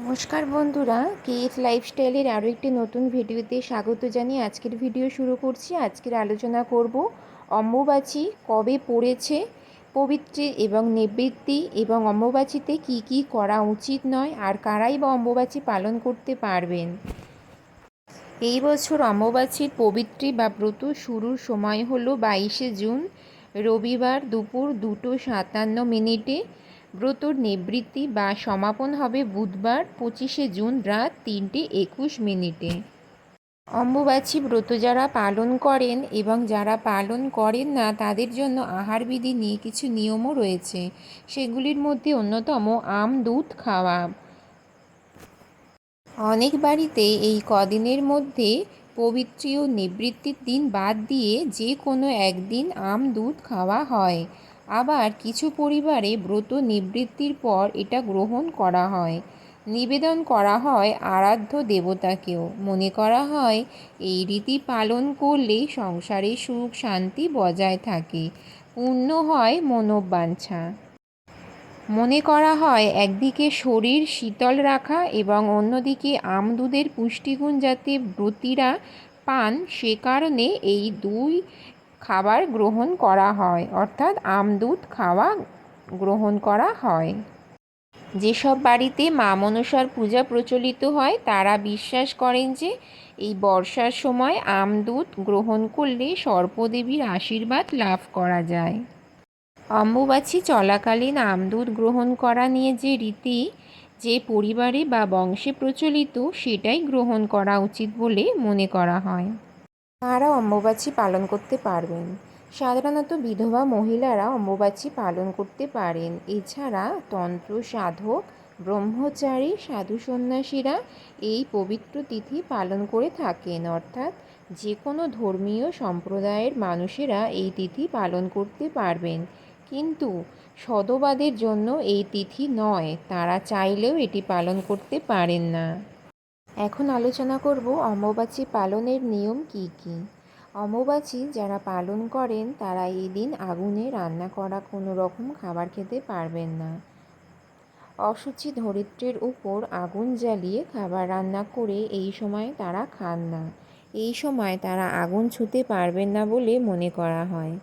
নমস্কার বন্ধুরা কেএফ লাইফস্টাইলের আরও একটি নতুন ভিডিওতে স্বাগত জানিয়ে আজকের ভিডিও শুরু করছি। আজকের আলোচনা করব অম্বুবাচী কবে পড়েছে, পবিত্রী এবং নিবৃত্তি এবং অম্বুবাচীতে কি কি করা উচিত নয় আর কারাই বা অম্বুবাচী পালন করতে পারবেন। এই বছর অম্বুবাচীর পবিত্রী বা ব্রত শুরুর সময় হলো বাইশে জুন, রবিবার দুপুর দুটো সাতান্ন মিনিটে ব্রতর নিবৃত্তি বা সমাপন হবে বুধবার, পঁচিশে জুন রাত তিনটে একুশ মিনিটে। অম্বুবাচী ব্রত যারা পালন করেন এবং যারা পালন করেন না, তাদের জন্য আহারবিধি নিয়ে কিছু নিয়মও রয়েছে। সেগুলির মধ্যে অন্যতম আম, দুধ, খাওয়া। অনেক বাড়িতে এই কদিনের মধ্যে পবিত্রী ও নিবৃত্তির দিন বাদ দিয়ে যে কোনো একদিন আম, দুধ, খাওয়া হয়। আবার কিছু পরিবারে ব্রত নিবৃত্তির পর এটা গ্রহণ করা হয়। নিবেদন করা হয় আরাধ্য দেবতাকেও। মনে করা হয়, এই রীতি পালন করলে সংসারে সুখ শান্তি বজায় থাকে, পূর্ণ হয় মনোবাঞ্ছা। মনে করা হয়, একদিকে শরীর শীতল রাখা এবং অন্যদিকে আমদুদের পুষ্টিগুণ যাতে ব্রতীরা পান, সে কারণে এই দুই খাবার গ্রহণ করা হয়, অর্থাৎ আমদুধ খাওয়া গ্রহণ করা হয়। যেসব বাড়িতে মা মনসার পূজা প্রচলিত হয়, তারা বিশ্বাস করেন যে, এই বর্ষার সময় আমদুধ গ্রহণ করলে সর্পদেবীর আশীর্বাদ লাভ করা যায়। অম্বুবাচী চলাকালীন আমদুধ গ্রহণ করা নিয়ে যে রীতি, যে পরিবারে বা বংশে প্রচলিত, সেটাই গ্রহণ করা উচিত বলে মনে করা হয়। কারা অম্বুবাচী পালন করতে পারবেন। সাধারণত বিধবা মহিলারা অম্বুবাচী পালন করতে পারেন। এছাড়া তন্ত্র সাধক, ব্রহ্মচারী, সাধু সন্ন্যাসীরা এই পবিত্র তিথি পালন করে থাকেন। অর্থাৎ যে কোনো ধর্মীয় সম্প্রদায়ের মানুষেরা এই তিথি পালন করতে পারবেন। কিন্তু সদবাদের জন্য এই তিথি নয়, তারা চাইলেও এটি পালন করতে পারেন না। এখন আলোচনা করব অম্বুবাচী পালনের নিয়ম কি কি? অম্বুবাচী যারা পালন করেন, তারা এই দিন আগুনে রান্না করা কোনো রকম খাবার খেতে পারবেন না। অসুচি ধরিত্রের উপর আগুন জ্বালিয়ে খাবার রান্না করে এই সময় তারা খান না। এই সময় তারা আগুন ছুঁতে পারবেন না বলে মনে করা হয়।